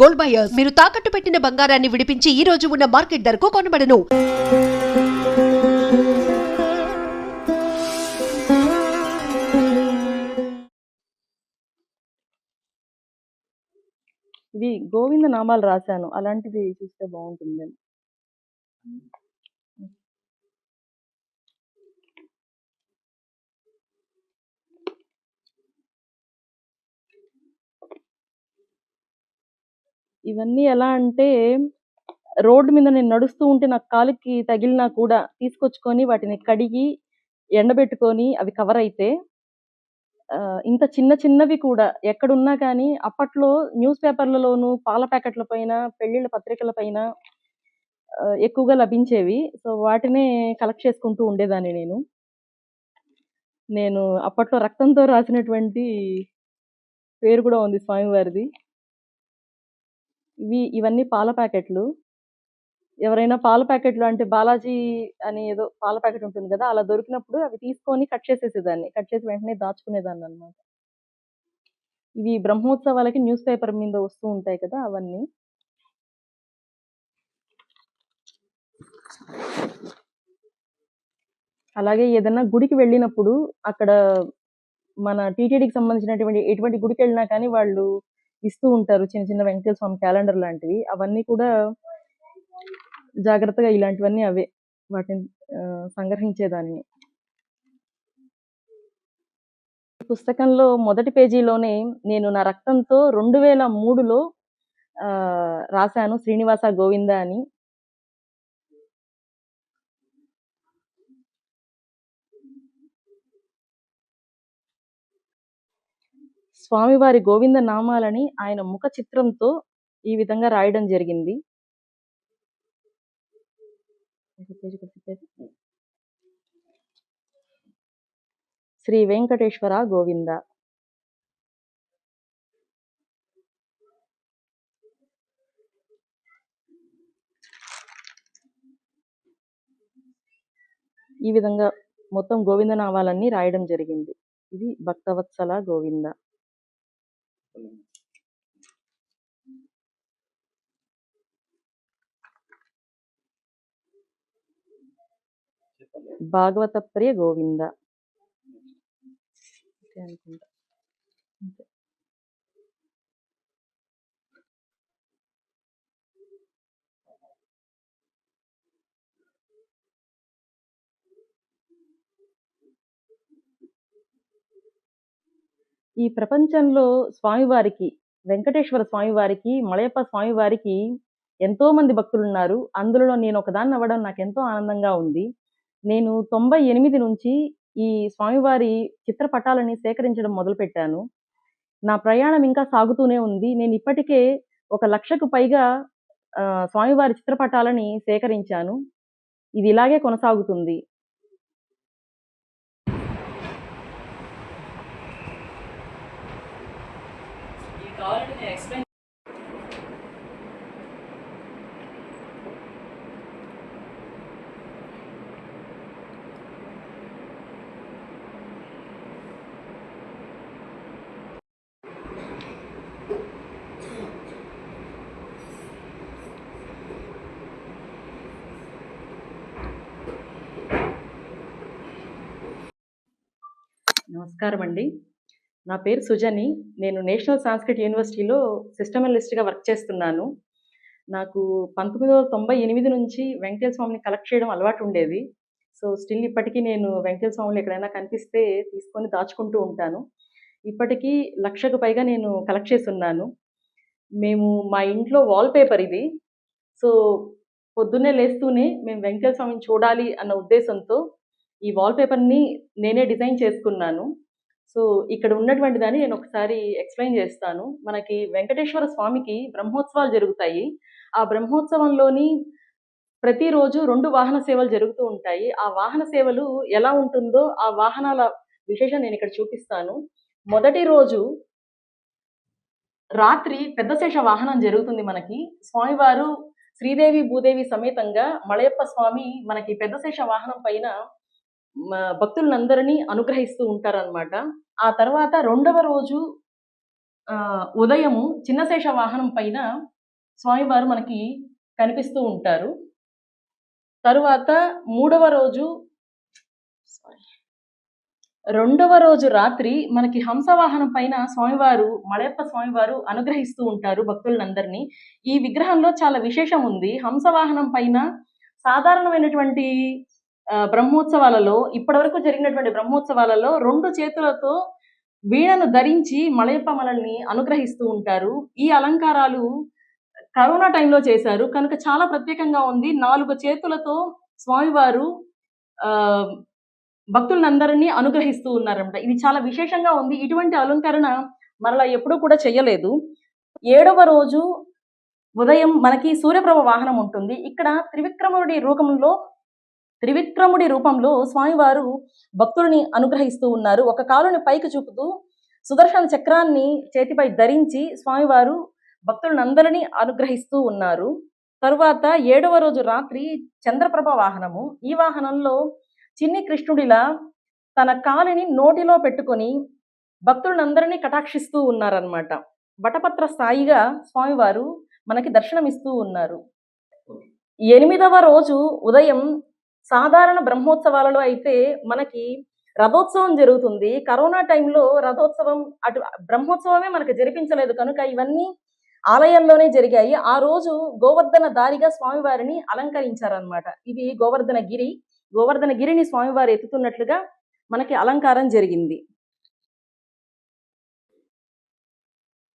Gold buyers మీరు తాకట్టు పెట్టిన బంగారాన్ని విడిపించి ఈ రోజు ఉన్న మార్కెట్ ధరకు కొనబడను. ఇది గోవింద నామాలు రాశాను. అలాంటిది చూస్తే బాగుంటుంది. ఇవన్నీ ఎలా అంటే రోడ్డు మీద నేను నడుస్తూ ఉంటే నాకు కాలుకి తగిలినా కూడా తీసుకొచ్చుకొని వాటిని కడిగి ఎండబెట్టుకొని అవి కవర్ అయితే ఇంత చిన్న చిన్నవి కూడా ఎక్కడున్నా కానీ అప్పట్లో న్యూస్ పేపర్లలోను పాల ప్యాకెట్ల పైన పెళ్ళిళ్ళ పత్రికల పైన ఎక్కువగా లభించేవి. సో వాటినే కలెక్ట్ చేసుకుంటూ ఉండేదాన్ని నేను. నేను అప్పట్లో రక్తంతో రాసినటువంటి పేరు కూడా ఉంది స్వామివారిది. ఇవి ఇవన్నీ పాల ప్యాకెట్లు. ఎవరైనా పాల ప్యాకెట్లు అంటే బాలాజీ అని ఏదో పాల ప్యాకెట్ ఉంటుంది కదా అలా దొరికినప్పుడు అవి తీసుకొని కట్ చేసేసేదాన్ని. కట్ చేసి వెంటనే దాచుకునేదాన్ని అన్నమాట. ఇవి బ్రహ్మోత్సవాలకి న్యూస్ పేపర్ మీద వస్తూ ఉంటాయి కదా అవన్నీ. అలాగే ఏదైనా గుడికి వెళ్ళినప్పుడు అక్కడ మన టీటీడీకి సంబంధించినటువంటి ఎటువంటి గుడికి వెళ్ళినా కానీ వాళ్ళు ఇస్తూ ఉంటారు. చిన్న చిన్న వెంకటేశ్వర స్వామి క్యాలెండర్ లాంటివి. అవన్నీ కూడా జాగ్రత్తగా ఇలాంటివన్నీ అవే వాటిని సంగ్రహించేదాన్ని. పుస్తకంలో మొదటి పేజీలోనే నేను నా రక్తంతో రెండు వేల మూడులో రాశాను శ్రీనివాస గోవింద అని. స్వామివారి గోవింద నామాలని ఆయన ముఖ చిత్రంతో ఈ విధంగా రాయడం జరిగింది. శ్రీ వెంకటేశ్వర గోవింద. ఈ విధంగా మొత్తం గోవింద నామాలన్నీ రాయడం జరిగింది. ఇది భక్తవత్సల గోవింద. భాగవత ప్రియ గోవింద. అనుకుంటా. ఈ ప్రపంచంలో స్వామివారికి వెంకటేశ్వర స్వామివారికి మలయప్ప స్వామివారికి ఎంతో మంది భక్తులు ఉన్నారు అందులో నేను ఒకదాన్ని అవ్వడం నాకు ఎంతో ఆనందంగా ఉంది. నేను తొంభై ఎనిమిది నుంచి ఈ స్వామివారి చిత్రపటాలని సేకరించడం మొదలుపెట్టాను. నా ప్రయాణం ఇంకా సాగుతూనే ఉంది. నేను ఇప్పటికే ఒక లక్షకు పైగా స్వామివారి చిత్రపటాలని సేకరించాను. ఇది ఇలాగే కొనసాగుతుంది. నమస్కారం అండి నా పేరు సుజని. నేను నేషనల్ సాంస్క్రిట్ యూనివర్సిటీలో సిస్టమలిస్ట్గా వర్క్ చేస్తున్నాను. నాకు పంతొమ్మిది వందల తొంభై ఎనిమిది నుంచి వెంకటేశ్వర స్వామిని కలెక్ట్ చేయడం అలవాటు ఉండేది. సో స్టిల్ ఇప్పటికీ నేను వెంకటేశ్వర స్వామిని ఎక్కడైనా కనిపిస్తే తీసుకొని దాచుకుంటూ ఉంటాను. ఇప్పటికీ లక్షకు పైగా నేను కలెక్ట్ చేసి ఉన్నాను మేము మా ఇంట్లో వాల్ పేపర్ ఇది. సో పొద్దున్నే లేస్తూనే మేము వెంకటేశ్వర స్వామిని చూడాలి అన్న ఉద్దేశంతో ఈ వాల్పేపర్ని నేనే డిజైన్ చేసుకున్నాను. సో ఇక్కడ ఉన్నటువంటి దాన్ని నేను ఒకసారి ఎక్స్ప్లెయిన్ చేస్తాను. మనకి వెంకటేశ్వర స్వామికి బ్రహ్మోత్సవాలు జరుగుతాయి. ఆ బ్రహ్మోత్సవంలోని ప్రతిరోజు రెండు వాహన సేవలు జరుగుతూ ఉంటాయి. ఆ వాహన సేవలు ఎలా ఉంటుందో ఆ వాహనాల విశేషం నేను ఇక్కడ చూపిస్తాను. మొదటి రోజు రాత్రి పెద్ద శేష వాహనం జరుగుతుంది మనకి. స్వామివారు శ్రీదేవి భూదేవి సమేతంగా మలయప్ప స్వామి మనకి పెద్ద శేష వాహనం పైన భక్తులందరినీ అనుగ్రహిస్తూ ఉంటారన్నమాట. ఆ తర్వాత రెండవ రోజు ఆ, ఉదయము చిన్నశేష వాహనం పైన స్వామివారు మనకి కనిపిస్తూ ఉంటారు. తరువాత మూడవ రోజు రెండవ రోజు రాత్రి మనకి హంసవాహనం పైన స్వామివారు మలయప్ప స్వామివారు అనుగ్రహిస్తూ ఉంటారు భక్తులందరినీ. ఈ విగ్రహంలో చాలా విశేషం ఉంది. హంసవాహనం పైన సాధారణమైనటువంటి బ్రహ్మోత్సవాలలో ఇప్పటివరకు జరిగినటువంటి బ్రహ్మోత్సవాలలో రెండు చేతులతో వీణను ధరించి మలయప్ప మనల్ని అనుగ్రహిస్తూ ఉంటారు. ఈ అలంకారాలు కరోనా టైంలో చేశారు. కనుక చాలా ప్రత్యేకంగా ఉంది. నాలుగు చేతులతో స్వామివారు ఆ భక్తులందరినీ అనుగ్రహిస్తూ ఉన్నారంట. ఇది చాలా విశేషంగా ఉంది. ఇటువంటి అలంకరణ మరలా ఎప్పుడూ కూడా చేయలేదు. ఏడవ రోజు ఉదయం మనకి సూర్యప్రభ వాహనం ఉంటుంది. ఇక్కడ త్రివిక్రముడి రూపంలో త్రివిక్రముడి రూపంలో స్వామివారు భక్తుల్ని అనుగ్రహిస్తూ ఉన్నారు. ఒక కాలుని పైకి చూపుతూ సుదర్శన చక్రాన్ని చేతిపై ధరించి స్వామివారు భక్తులందరినీ అనుగ్రహిస్తూ ఉన్నారు. తరువాత ఏడవ రోజు రాత్రి చంద్రప్రభ వాహనము. ఈ వాహనంలో చిన్ని కృష్ణుడిలా తన కాలిని నోటిలో పెట్టుకొని భక్తులందరినీ కటాక్షిస్తూ ఉన్నారనమాట వటపత్ర స్థాయిగా స్వామివారు మనకి దర్శనమిస్తూ ఉన్నారు. ఎనిమిదవ రోజు ఉదయం సాధారణ బ్రహ్మోత్సవాలలో అయితే మనకి రథోత్సవం జరుగుతుంది. కరోనా టైంలో రథోత్సవం అటు బ్రహ్మోత్సవమే మనకి జరిపించలేదు. కనుక ఇవన్నీ ఆలయంలోనే జరిగాయి. ఆ రోజు గోవర్ధన దారిగా స్వామివారిని అలంకరించారనమాట ఇది గోవర్ధన గిరి. గోవర్ధన గిరిని స్వామివారు ఎత్తుతున్నట్లుగా మనకి అలంకారం జరిగింది.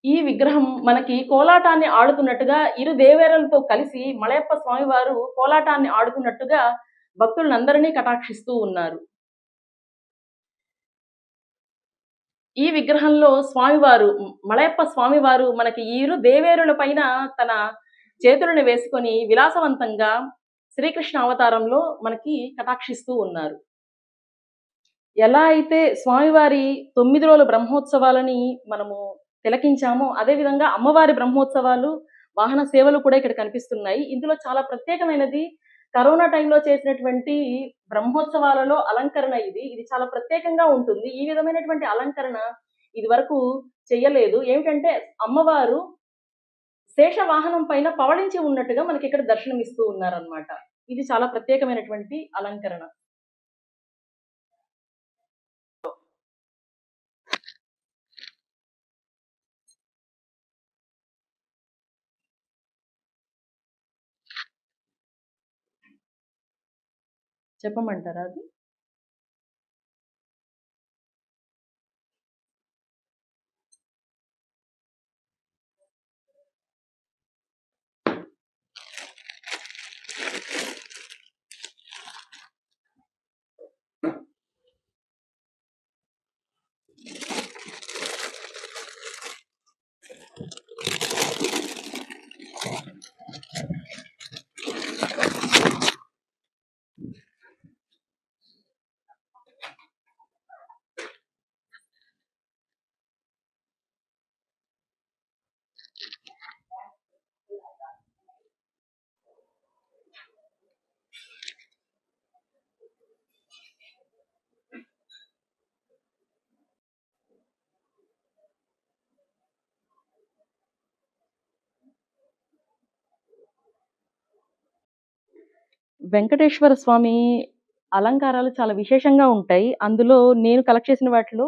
ఈ విగ్రహం మనకి కోలాటాన్ని ఆడుతున్నట్టుగా ఇరు దేవేరలతో కలిసి మలయప్ప స్వామివారు కోలాటాన్ని ఆడుతున్నట్టుగా భక్తులందరినీ కటాక్షిస్తూ ఉన్నారు. ఈ విగ్రహంలో స్వామివారు మలయప్ప స్వామివారు మనకి ఈరు దేవేరుల పైన తన చేతులను వేసుకొని విలాసవంతంగా శ్రీకృష్ణ అవతారంలో మనకి కటాక్షిస్తూ ఉన్నారు. ఎలా అయితే స్వామివారి తొమ్మిది రోజుల బ్రహ్మోత్సవాలని మనము తిలకించామో అదేవిధంగా అమ్మవారి బ్రహ్మోత్సవాలు వాహన సేవలు కూడా ఇక్కడ కనిపిస్తున్నాయి. ఇందులో చాలా ప్రత్యేకమైనది కరోనా టైంలో చేసినటువంటి బ్రహ్మోత్సవాలలో అలంకరణ ఇది. ఇది చాలా ప్రత్యేకంగా ఉంటుంది. ఈ విధమైనటువంటి అలంకరణ ఇది వరకు చెయ్యలేదు ఏమిటంటే అమ్మవారు శేష వాహనం పైన పవళించి ఉన్నట్టుగా మనకి ఇక్కడ దర్శనమిస్తూ ఉన్నారనమాట ఇది చాలా ప్రత్యేకమైనటువంటి అలంకరణ. చెప్పమంటారా అది? వెంకటేశ్వర స్వామి అలంకారాలు చాలా విశేషంగా ఉంటాయి. అందులో నేను కలెక్ట్ చేసిన వాటిలో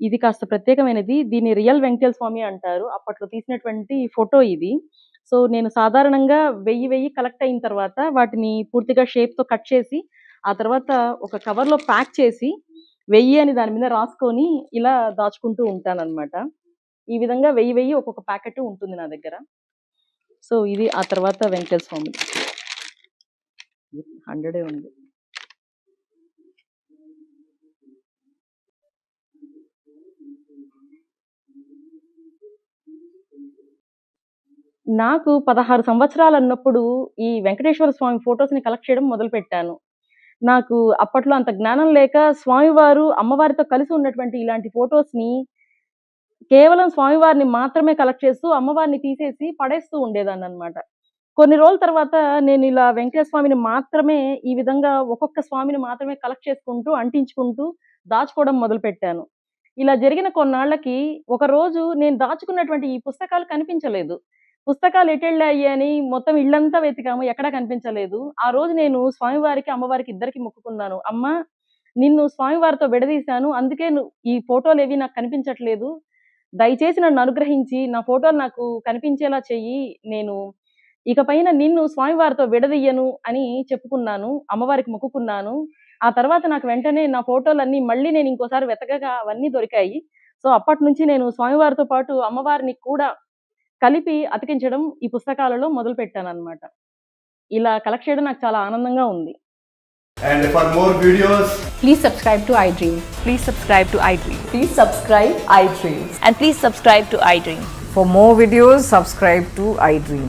ఇది కాస్త ప్రత్యేకమైనది. దీన్ని రియల్ వెంకటేశ్వర స్వామి అంటారు. అప్పట్లో తీసినటువంటి ఫోటో ఇది. సో నేను సాధారణంగా వెయ్యి వెయ్యి కలెక్ట్ అయిన తర్వాత వాటిని పూర్తిగా షేప్తో తో కట్ చేసి ఆ తర్వాత ఒక కవర్లో ప్యాక్ చేసి వెయ్యి అని దాని మీద రాసుకొని ఇలా దాచుకుంటూ ఉంటాను అనమాట ఈ విధంగా వెయ్యి వెయ్యి ఒక్కొక్క ప్యాకెట్ ఉంటుంది నా దగ్గర. సో ఇది ఆ తర్వాత వెంకటేశ్వర స్వామి. హండ్రెడే ఉంది. నాకు పదహారు సంవత్సరాలు అన్నప్పుడు ఈ వెంకటేశ్వర స్వామి ఫొటోస్ని కలెక్ట్ చేయడం మొదలుపెట్టాను నాకు అప్పట్లో అంత జ్ఞానం లేక స్వామివారు అమ్మవారితో కలిసి ఉన్నటువంటి ఇలాంటి ఫొటోస్ని కేవలం స్వామివారిని మాత్రమే కలెక్ట్ చేస్తూ అమ్మవారిని తీసేసి పడేస్తూ ఉండేదాన్ని అనమాట కొన్ని రోజుల తర్వాత నేను ఇలా వెంకటేశ్వర స్వామిని మాత్రమే ఈ విధంగా ఒక్కొక్క స్వామిని మాత్రమే కలెక్ట్ చేసుకుంటూ అంటించుకుంటూ దాచుకోవడం మొదలుపెట్టాను. ఇలా జరిగిన కొన్నాళ్ళకి ఒక రోజు నేను దాచుకున్నటువంటి ఈ పుస్తకాలు కనిపించలేదు. పుస్తకాలు ఎటెళ్ళాయి అని మొత్తం ఇళ్ళంతా వెతికాము ఎక్కడా కనిపించలేదు. ఆ రోజు నేను స్వామివారికి అమ్మవారికి ఇద్దరికి మొక్కుకున్నాను. అమ్మ నిన్ను స్వామివారితో విడదీశాను అందుకే ఈ ఫోటోలు ఏవి నాకు కనిపించట్లేదు. దయచేసి నన్ను అనుగ్రహించి నా ఫోటోలు నాకు కనిపించేలా చెయ్యి. నేను ఇక పైన నిన్ను స్వామివారితో విడదీయను అని చెప్పుకున్నాను అమ్మవారికి మొక్కుకున్నాను ఆ తర్వాత నాకు వెంటనే నా ఫోటోలన్నీ మళ్ళీ నేను ఇంకోసారి వెతకగా అవన్నీ దొరికాయి సో అప్పటి నుంచి నేను స్వామివారితో పాటు అమ్మవారిని కూడా కలిపి అతికించడం ఈ పుస్తకాలలో మొదలు పెట్టాను అనమాట ఇలా కలెక్ట్ చేయడం నాకు చాలా ఆనందంగా ఉంది And for more videos, Please subscribe to iDream. Please subscribe to iDream. Please subscribe iDream. And please subscribe to iDream. For more videos, subscribe to iDream.